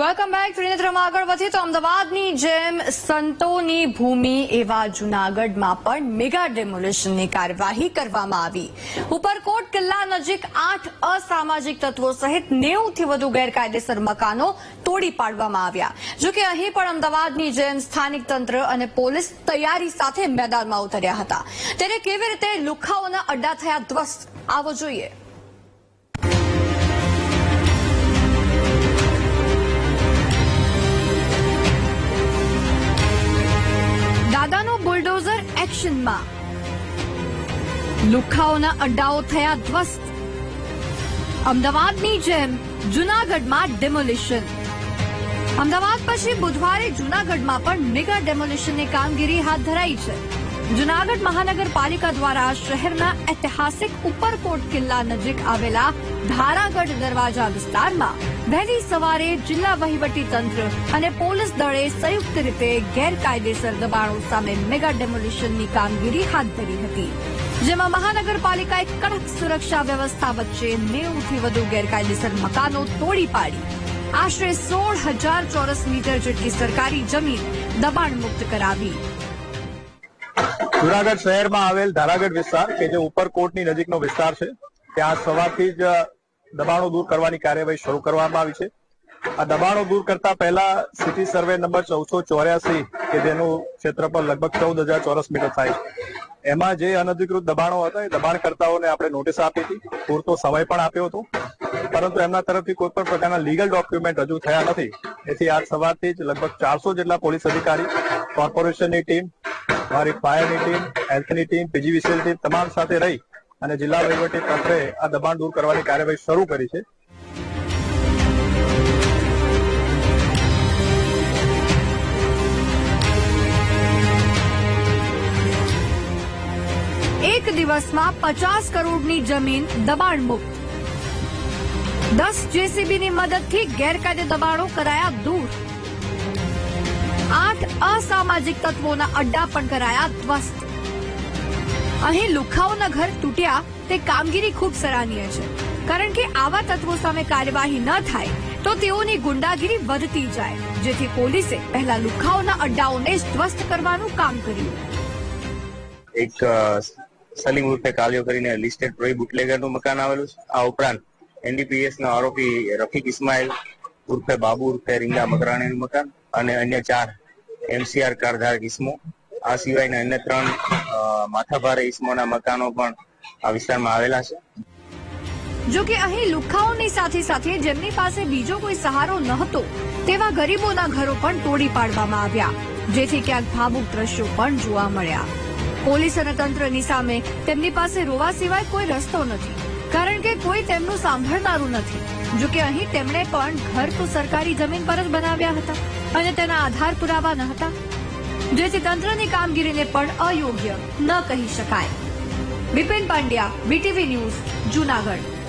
Welcome back ત્રિનેત્રમાં આગળ વધીએ તો અમદાવાદની જેમ સંતોની ભૂમિ એવા જૂનાગઢમાં પણ મેગા ડેમોલિશનની કાર્યવાહી કરવામાં આવી ઉપરકોટ કિલ્લા નજીક આઠ અસામાજિક તત્વો સહિત નેવુંથી વધુ ગેરકાયદેસર મકાનો તોડી પાડવામાં આવ્યા જોકે અહીં પણ અમદાવાદની જેમ સ્થાનિક તંત્ર અને પોલીસ તૈયારી સાથે મેદાનમાં ઉતર્યા હતા ત્યારે કેવી રીતે લુખાઓના અડ્ડા થયા ધ્વસ્ત આવો જોઈએ એક્શનમાં લુખાઓના અડ્ડાઓ થયા ધ્વસ્ત. અમદાવાદની જેમ જૂનાગઢમાં ડેમોલિશન અમદાવાદ પછી બુધવારે જૂનાગઢમાં પણ મેગા ડેમોલિશનની કામગીરી હાથ ધરાઈ છે. જૂનાગઢ મહાનગરપાલિકા દ્વારા શહેરના ઐતિહાસિક ઉપરકોટ કિલ્લા નજીક આવેલા ધારાગઢ દરવાજા વિસ્તારમાં વહેલી સવારે જિલ્લા વહીવટી તંત્ર અને પોલીસ દળે સંયુક્ત રીતે ગેરકાયદેસર દબાણો સામે મેગા ડેમોલિશનની કામગીરી હાથ ધરી હતી. જેમાં મહાનગરપાલિકાએ કડક સુરક્ષા વ્યવસ્થા વચ્ચે નેવુંથી વધુ ગેરકાયદેસર મકાનો તોડી પાડી. આશરે સોળ હજાર ચોરસ મીટર જેટલી સરકારી જમીન દબાણ મુક્ત કરાવી. જુનાગઢ શહેરમાં આવેલ ધારાગઢ વિસ્તાર, કે જે ઉપરકોટની નજીકનો વિસ્તાર છે, ત્યાં સવારથી જ દબાણો દૂર કરવાની કાર્યવાહી શરૂ કરવામાં આવી છે. આ દબાણો દૂર કરતા પહેલા સિટી સર્વે નંબર ચૌદસો ચોર્યાસી, કે જેનું ક્ષેત્રફળ લગભગ ચૌદ હજાર ચોરસ મીટર થાય એમાં જે અનધિકૃત દબાણો હતા, એ દબાણકર્તાઓને આપણે નોટિસ આપી હતી. પૂરતો સમય પણ આપ્યો હતો. પરંતુ એમના તરફથી કોઈ પણ પ્રકારના લીગલ ડોક્યુમેન્ટ હજુ થયા નથી. તેથી આજ સવારથી જ લગભગ ચારસો જેટલા પોલીસ અધિકારી, કોર્પોરેશનની ટીમ, મારી ફાયરની ટીમ, હેલ્થની ટીમ પીજીવીસીએલ ટીમ તમામ સાથે રહી અને જિલ્લા વહીવટી તંત્રે આ દબાણ દૂર કરવાની કાર્યવાહી શરૂ કરી છે. એક દિવસમાં પચાસ કરોડની જમીન દબાણ મુક્ત. દસ જેસીબીની મદદથી ગેરકાયદે દબાણો કરાયા દૂર. આઠ અસામાજિક તત્વોના અડ્ડા પણ કરાયા ધ્વસ્ત. અહીં લુખાઓના ઘર તૂટ્યા તે કામગીરી ખૂબ સરાહનીય છે. કારણ કે આવા તત્વો સામે કાર્યવાહી ન થાય, તો તેઓની ગુંડાગીરી વધતી જાય, જેથી પોલીસે પહેલા લુખાઓના અડ્ડાઓને ધ્વસ્ત કરવાનું કામ કર્યું. એક સલીમ ઉર્ફે કાલિયો કરીને લિસ્ટેડ પ્રોઈ બુટલેગરનું મકાન આવેલું છે. આ ઉપરાંત એનડીપીએસ ના આરોપી રફીક ઇસ્માઇલ ઉર્ફે બાબુ ઉર્ફે રીંગા મકરાણીનું મકાન અને અન્ય ચાર એમસીઆર કારધારક ઇસમો આ સિવાયના અન્ય ત્રણ માથાભારે ઇસમોના મકાનો પણ આ વિસ્તારમાં આવેલા છે. જો કે અહીં લુખાઓની સાથે સાથે જેમની પાસે બીજો કોઈ સહારો ન હતો તેવા ગરીબોના ઘરો પણ તોડી પાડવામાં આવ્યા, જેથી ક્યાંક ભાવુક દ્રશ્યો પણ જોવા મળ્યા. પોલીસ અને તંત્રની સામે તેમની પાસે રોવા સિવાય કોઈ રસ્તો નથી, કારણ કે કોઈ તેમનું સાંભળનારું નથી, જો કે અહીં તેમણે પણ ઘર તો સરકારી જમીન પર જ બનાવ્યા હતા અને તેના આધાર પુરાવા ન હતા. જેથી તંત્રની કામગીરીને પણ અયોગ્ય ન કહી શકાય. Bipin Pandya BTV news Junagadh.